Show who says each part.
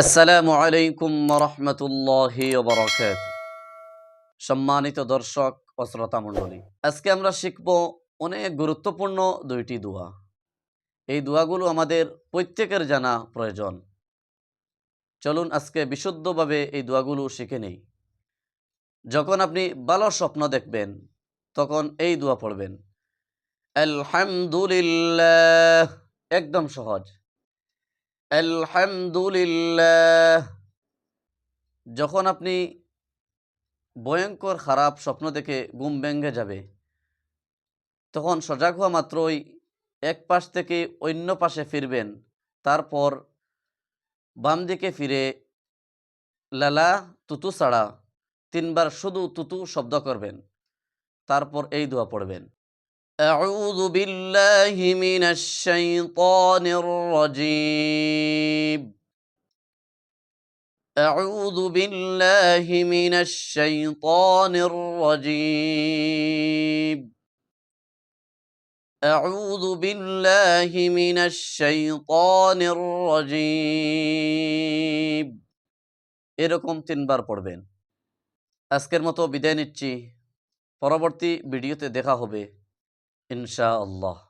Speaker 1: আসসালামু আলাইকুম রহমতুল্লাহি বরকাত সম্মানিত দর্শক ও শ্রোতা মণ্ডলী, আজকে আমরা শিখব অনেক গুরুত্বপূর্ণ দুইটি দোয়া। এই দোয়াগুলো আমাদের প্রত্যেকের জানা প্রয়োজন। চলুন আজকে বিশুদ্ধভাবে এই দোয়াগুলো শিখে নেই। যখন আপনি ভালো স্বপ্ন দেখবেন, তখন এই দোয়া পড়বেন। আলহামদুলিল্লাহ, একদম সহজ। আলহামদুলিল্লাহ। যখন আপনি ভয়ঙ্কর খারাপ স্বপ্ন দেখে ঘুম ভেঙে যাবে, তখন সজাগ হওয়া মাত্রই এক পাশ থেকে অন্য পাশে ফিরবেন। তারপর বাম দিকে ফিরে লালা তুতু ছাড়া তিনবার শুধু তুতু শব্দ করবেন। তারপর এই দোয়া পড়বেন। أعوذ بالله من الشيطان الرجيم أعوذ بالله من الشيطان الرجيم أعوذ بالله من الشيطان الرجيم এরকম তিনবার পড়বেন আজকের মতো বিদায় নিচ্ছি পরবর্তী ভিডিওতে দেখা হবে إن شاء الله.